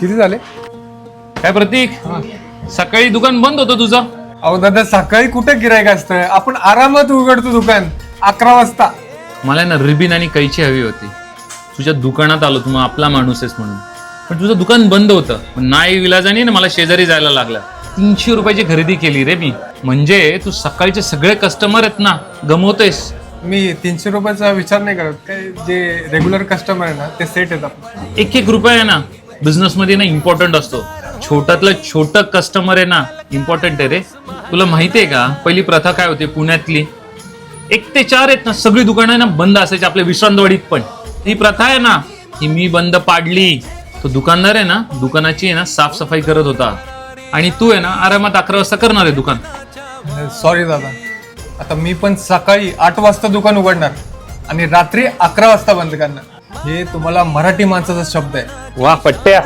किती झाले? काय प्रतीक? सकाळी दुकान बंद होतं तुझं? अहो दादा सकाळी कुठे गिरायक असतं आपण आरामात उघडतो दुकान अकरा वाजता. मला ना रिबिन आणि कैची हवी होती. तुझ्या दुकानात आलो तू मग आपला माणूस आहेस म्हणून. पण तुझं दुकान बंद होतं. पण नाही विलाजाने ना मला शेजारी जायला लागलं. तीनशे रुपयाची खरेदी केली रे मी. म्हणजे तू सकाळचे सगळे कस्टमर आहेत ना गमवतोयस. मी तीनशे रुपयाचा विचार नाही करत. काय जे रेग्युलर कस्टमर आहे ना ते सेट आहेत आपण एक एक रुपया आहे ना बिझनेस मध्ये ना इम्पॉर्टंट असतो. छोट्यातलं छोटं कस्टमर आहे ना इम्पॉर्टंट आहे रे. तुला माहिती आहे का पहिली प्रथा काय होती पुण्यातली? एक ते चार आहेत ना सगळी दुकानं आहे ना बंद असायची आपल्या विश्रांतवाडीत पण. ही प्रथा आहे ना ही मी बंद पाडली तो दुकानदार आहे ना दुकानाची आहे ना साफसफाई करत होता. आणि तू आहे ना आरामात अकरा वाजता करणार आहे दुकान. सॉरी दादा. आता मी पण सकाळी आठ वाजता दुकान उघडणार आणि रात्री अकरा वाजता बंद करणार. हे तुम्हाला मराठी माणसाचा शब्द आहे. वा पट्ट्या.